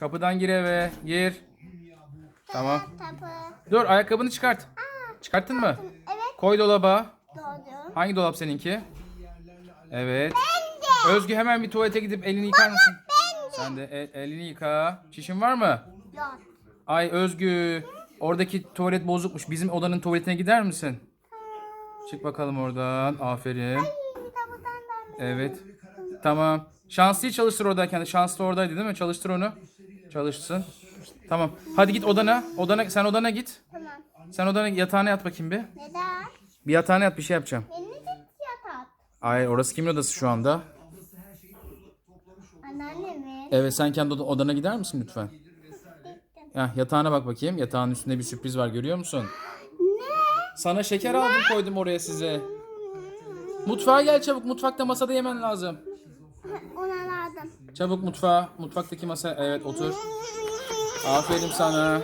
Kapıdan gir eve. Gir. Tamam. Dur ayakkabını çıkart. Çıkarttın mı? Evet Koy dolaba. doğru. Hangi dolap seninki? Evet. Özgü hemen bir tuvalete gidip elini yıkar mısın? Sen de el- elini yıka. Şişin var mı? Yok. Ay Özgü. Oradaki tuvalet bozukmuş. Bizim odanın tuvaletine gider misin? Çık bakalım oradan. Aferin. Evet. Tamam. Şanslıyı çalıştır oradayken. Şanslı oradaydı değil mi? Çalıştır onu. Çalışsın. Tamam. Hadi git odana. Odana sen odana git. Tamam. Sen odana yatağına yat bakayım bir. Neden? Bir yatağına yat bir şey yapacağım. Tek yatak. Hayır orası kimin odası şu anda? Anneannemin. Evet sen kendi oda- odana gider misin lütfen? Heh, yatağına bak bakayım. Yatağın üstünde bir sürpriz var görüyor musun? Ne? Sana şeker aldım koydum oraya size. Mutfağa gel çabuk. Mutfakta masada yemen lazım. Ona lazım. Çabuk mutfağa. Mutfaktaki masa. Evet otur. Aferin sana.